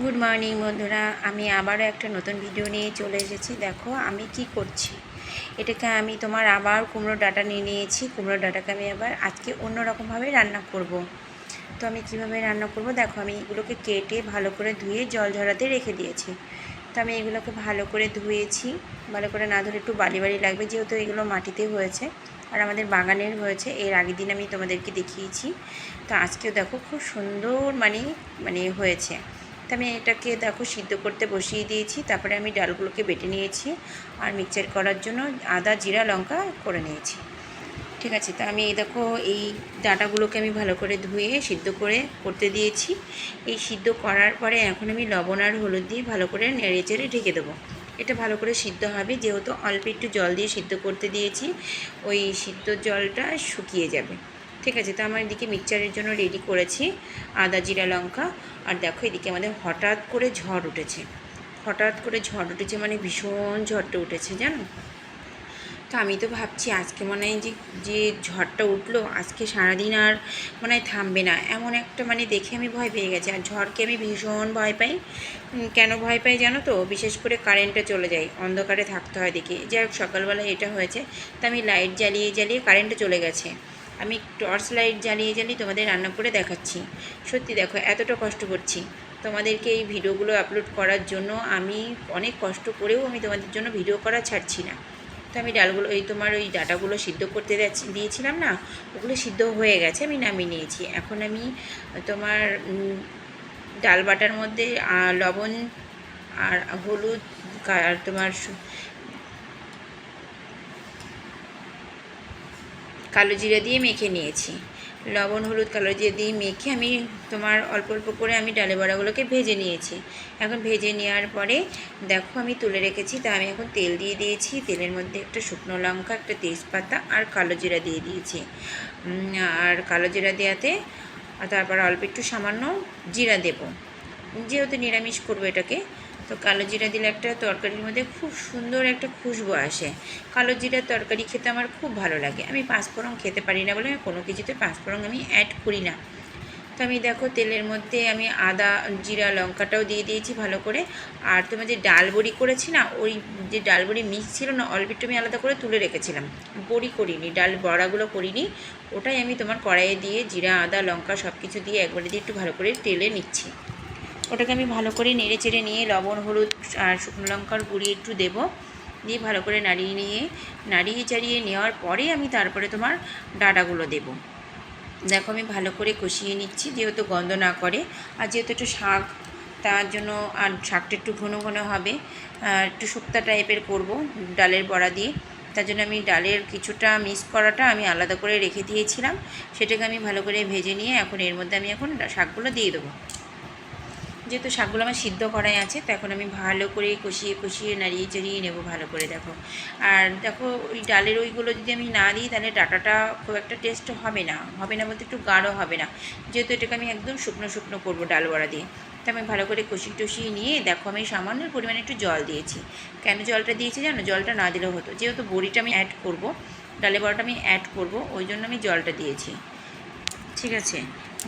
Good morning বন্ধুরা, আমি আবারও একটা নতুন ভিডিও নিয়ে চলে এসেছি। দেখো, আমি কি করছি? এটাকে আমি তোমার আবার কুমড়ো ডাটা নিয়ে নিয়েছি। কুমড়ো ডাটাকে আমি আবার আজকে অন্য রকমভাবে রান্না করব। তো আমি কীভাবে রান্না করব? দেখো, আমি এগুলোকে কেটে ভালো করে ধুয়ে জল ঝরাতে রেখে দিয়েছি। তো আমি এগুলোকে ভালো করে ধুয়েছি। ভালো করে না ধরে একটু বালি বালি লাগবে, যেহেতু এগুলো মাটিতে হয়েছে আর আমাদের বাগানের হয়েছে, এর আগের দিন আমি তোমাদেরকে দেখিয়েছি। তো আজকেও দেখো, খুব সুন্দর মানে মানে হয়েছে। তো আমি এটাকে দেখো সিদ্ধ করতে বসিয়ে দিয়েছি। তারপরে আমি ডালগুলোকে বেটে নিয়েছি আর মিক্সচার করার জন্য আদা, জিরা, লঙ্কা করে নিয়েছি। ঠিক আছে, তা আমি দেখো এই ডাটাগুলোকে আমি ভালো করে ধুয়ে সিদ্ধ করে করতে দিয়েছি। এই সিদ্ধ করার পরে এখন আমি লবণ আর হলুদ দিয়ে ভালো করে নেড়ে চেড়ে ঢেকে দেবো। এটা ভালো করে সিদ্ধ হবে, যেহেতু অল্প একটু জল দিয়ে সিদ্ধ করতে দিয়েছি, ওই সিদ্ধ জলটা শুকিয়ে যাবে। ঠিক আছে, তো আমার এদিকে মিক্সচারের জন্য রেডি করেছি আদা, জিরা, লঙ্কা। আর দেখো এদিকে আমাদের হঠাৎ করে ঝড় উঠেছে। হঠাৎ করে ঝড় উঠেছে মানে ভীষণ ঝড়টা উঠেছে, জানো? তো আমি তো ভাবছি আজকে মনে হয় যে যে ঝড়টা উঠল, আজকে সারাদিন আর মনে হয় থামবে না। এমন একটা মানে দেখে আমি ভয় পেয়ে গেছি। আর ঝড়কে আমি ভীষণ ভয় পাই। কেন ভয় পাই জানো তো? বিশেষ করে কারেন্টটা চলে যায়। অন্ধকারে থাকতে হয় দেখে। যাই হোক সকালবেলা এটা হয়েছে। তো আমি লাইট জ্বালিয়ে জ্বালিয়ে কারেন্টটা চলে গেছে। আমি টর্চ লাইট জ্বালিয়ে জ্বালিয়ে তোমাদের রান্না করে দেখাচ্ছি। সত্যি দেখো, এতটা কষ্ট করছি। তোমাদেরকে এই ভিডিওগুলো আপলোড করার জন্য আমি অনেক কষ্ট করেও আমি তোমাদের জন্য ভিডিও করা ছাড়ছি না। তো আমি ডালগুলো, এই তোমার ওই ডাটাগুলো সিদ্ধ করতে দিয়েছিলাম না, ওগুলো সিদ্ধ হয়ে গেছে, আমি নামিয়ে নিয়েছি। এখন আমি তোমার ডাল বাটার মধ্যে লবণ আর হলুদ, আর তোমার কালো জিরা দিয়ে মেখে নিয়েছি। লবণ, হলুদ, কালো জিরা দিয়ে মেখে আমি তোমার অল্প অল্প করে আমি ডালে বড়াগুলোকে ভেজে নিয়েছি। এখন ভেজে নেওয়ার পরে দেখো আমি তুলে রেখেছি, তা আমি এখন তেল দিয়ে দিয়েছি। তেলের মধ্যে একটা শুকনো লঙ্কা, একটা তেজপাতা আর কালো জিরা দিয়ে দিয়েছি। আর কালো জিরা দেওয়াতে তারপর অল্প একটু সামান্য জিরা দেবো। যেহেতু নিরামিষ করব এটাকে তো কালো জিরা দিলে একটা তরকারির মধ্যে খুব সুন্দর একটা খুশবু আসে। কালো জিরার তরকারি খেতে আমার খুব ভালো লাগে। আমি পাঁচফোড়ন খেতে পারি না বলে আমি কোনো কিছুতে পাঁচফোড়ন আমি অ্যাড করি না। তো আমি দেখো তেলের মধ্যে আমি আদা, জিরা, লঙ্কাটাও দিয়ে দিয়েছি ভালো করে। আর তোমার যে ডাল বড়ি করেছি না, ওই যে ডাল বড়ি মিক্স ছিল না, অল্প একটু আমি আলাদা করে তুলে রেখেছিলাম। বড়ি করিনি, ডাল বড়াগুলো করিনি। ওটাই আমি তোমার কড়াইয়ে দিয়ে জিরা, আদা, লঙ্কা সব কিছু দিয়ে একবারে দিয়ে একটু ভালো করে তেলে নিচ্ছি। ওটাকে আমি ভালো করে নেড়ে চেড়ে নিয়ে লবণ, হলুদ আর শুকনো লঙ্কার গুঁড়ি একটু দেবো। দিয়ে ভালো করে নাড়িয়ে নিয়ে, নাড়িয়ে চাড়িয়ে নেওয়ার পরে আমি তারপরে তোমার ডাটাগুলো দেবো। দেখো আমি ভালো করে কষিয়ে নিচ্ছি, যেহেতু গন্ধ না করে। আর যেহেতু একটু শাক, তার জন্য আর শাকটা একটু ঘন ঘন হবে। একটু শুক্তা টাইপের করব ডালের বড়া দিয়ে। তার জন্য আমি ডালের কিছুটা মিক্স করাটা আমি আলাদা করে রেখে দিয়েছিলাম। সেটাকে আমি ভালো করে ভেজে নিয়ে এখন এর মধ্যে আমি এখন শাকগুলো দিয়ে দেবো। যেহেতু শাকগুলো আমার সিদ্ধ করাই আছে, তো এখন আমি ভালো করে কষিয়ে কষিয়ে নাড়িয়ে চাড়িয়ে নেব ভালো করে, দেখো। আর দেখো, ওই ডালের ওইগুলো যদি আমি না দিই, তাহলে ডাটাটা খুব একটা টেস্ট হবে না। হবে না বলতে একটু গাঢ় হবে না। যেহেতু এটাকে আমি একদম শুকনো শুকনো করব ডাল বড়া দিয়ে। তো আমি ভালো করে কষিয়ে টষিয়ে নিয়ে, দেখো আমি সামান্য পরিমাণে একটু জল দিয়েছি। কেন জলটা দিয়েছি জানো? জলটা না দিলেও হতো। যেহেতু বড়িটা আমি অ্যাড করব ডালে বড়াটা আমি অ্যাড করব, ওই জন্য আমি জলটা দিয়েছি। ঠিক আছে।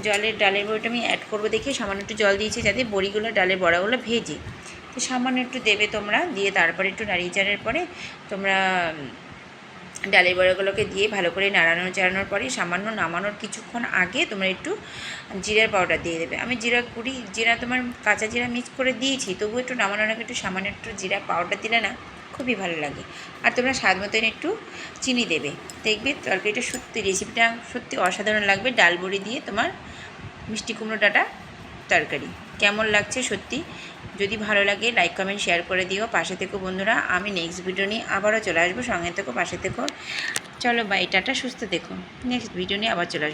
জলের ডালের বড়িটা আমি অ্যাড করব দেখে, সামান্য একটু জল দিয়েছি যাতে বড়িগুলো, ডালের বড়াগুলো ভেজে। তো সামান্য একটু দেবে তোমরা, দিয়ে তারপরে একটু নাড়িয়ে চাড়ার পরে তোমরা ডালের বড়াগুলোকে দিয়ে ভালো করে নাড়ানো চাড়ানোর পরে সামান্য নামানোর কিছুক্ষণ আগে তোমরা একটু জিরার পাউডার দিয়ে দেবে। আমি জিরা গুঁড়ি জিরা তোমার কাঁচা জিরা মিক্স করে দিয়েছি তবু একটু নামানোর আগে একটু সামান্য একটু জিরা পাউডার দিলে না খুবই ভালো লাগে। আর তোমরা স্বাদ মতন একটু চিনি দেবে। দেখবে তরকারিটা সত্যি রেসিপিটা সত্যি অসাধারণ লাগবে। ডাল বড়ি দিয়ে তোমার মিষ্টি কুমড়ো ডাটা তরকারি। কেমন লাগছে সত্যি? যদি ভালো লাগে লাইক কমেন্ট শেয়ার করে দিও। পাশে থেকো বন্ধুরা, আমি নেক্সট ভিডিও নিয়ে আবারও চলে আসব। সঙ্গে থেকো, পাশে থেকো। চলো বাই টাটা, সুস্থ দেখো নেক্সট ভিডিও নিয়ে আবার চলে আসব।